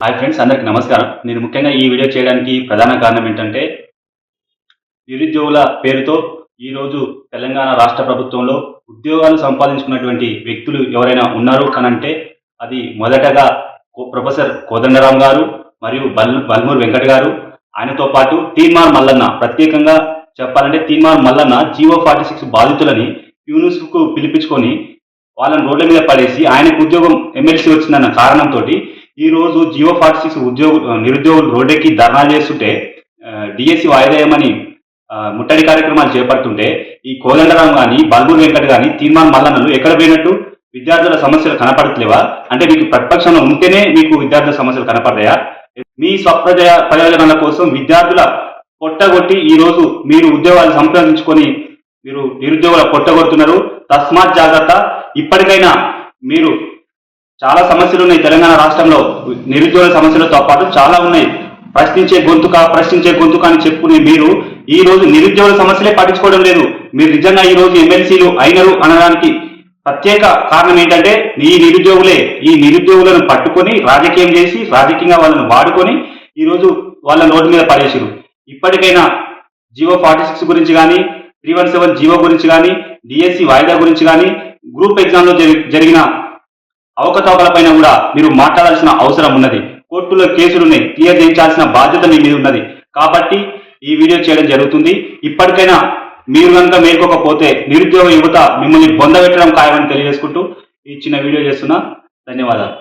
Hi friends అందరికి నమస్కారం. నేను ముఖ్యంగా ఈ వీడియో చేయడానికి ప్రధాన కారణం ఏంటంటే నిరుద్యోగుల పేరుతో ఈరోజు తెలంగాణ రాష్ట్ర ప్రభుత్వంలో ఉద్యోగాలు సంపాదించుకున్నటువంటి వ్యక్తులు ఎవరైనా ఉన్నారు అనంటే అది మొదటగా కో- ప్రొఫెసర్ కోదండరాం గారు మరియు బల్ బల్మూర్ వెంకట్ గారు. ఆయనతో పాటు తీన్మార్ మల్లన్న ప్రత్యేకంగా చెప్పాలంటే Teenmaar Mallanna GO forty six బాధితులని యూనిస్కు పిలిపించుకొని వాళ్ళని రోడ్ల మీద పడేసి ఆయనకు ఉద్యోగం ఎమ్మెల్సీ వచ్చిందన్న కారణంతో ఈ రోజు జియో ఫార్టీ సిక్స్ ఉద్యోగు నిరుద్యోగులు రోడ్డెక్కి ధర్నా చేస్తుంటే డిఎస్సి వాయిదేయమని ముట్టడి కార్యక్రమాలు చేపడుతుంటే ఈ కోదండరాం కానీ బల్బూర్ వెంకట్ కానీ తీర్మాన్ మల్లన్నలు ఎక్కడ పోయినట్టు? విద్యార్థుల సమస్యలు కనపడట్లేవా? అంటే మీకు ప్రతిపక్షంలో ఉంటేనే మీకు విద్యార్థుల సమస్యలు కనపడతాయా? మీ స్వప్రజయ ప్రయోజనాల కోసం విద్యార్థుల పొట్టగొట్టి ఈ రోజు మీరు ఉద్యోగాలు సంపాదించుకొని మీరు నిరుద్యోగుల పొట్టగొడుతున్నారు. తస్మాత్ జాగ్రత్త. ఇప్పటికైనా మీరు చాలా సమస్యలు ఉన్నాయి తెలంగాణ రాష్ట్రంలో. నిరుద్యోగ సమస్యలతో పాటు చాలా ఉన్నాయి. ప్రశ్నించే గొంతుక ప్రశ్నించే గొంతుక అని చెప్పుకునే మీరు ఈ రోజు నిరుద్యోగ సమస్యలే పట్టించుకోవడం లేదు. మీరు నిజంగా ఈ రోజు ఎమ్మెల్సీలు అయినరు అనడానికి ప్రత్యేక కారణం ఏంటంటే ఈ నిరుద్యోగులే ఈ నిరుద్యోగులను పట్టుకొని రాజకీయం చేసి రాజకీయంగా వాళ్ళని వాడుకొని ఈ రోజు వాళ్ళ నోటి మీద పడేసారు ఇప్పటికైనా జియో ఫార్టీ సిక్స్ గురించి కానీ త్రీ వన్ సెవెన్ జియో గురించి కానీ డిఎస్సి వాయిదా గురించి కానీ గ్రూప్ ఎగ్జామ్లో జరి- జరిగిన అవకతవకలపైన కూడా మీరు మాట్లాడాల్సిన అవసరం ఉన్నది. కోర్టులో కేసులున్నాయి క్లియర్ చేయించాల్సిన బాధ్యత మీ మీద ఉన్నది. కాబట్టి ఈ వీడియో చేయడం జరుగుతుంది. ఇప్పటికైనా మీరు కనుక మేల్కోకపోతే నిరుద్యోగ యువత మిమ్మల్ని బొందబెట్టడం ఖాయమని తెలియజేసుకుంటూ ఈ చిన్న వీడియో చేస్తున్నా. ధన్యవాదాలు.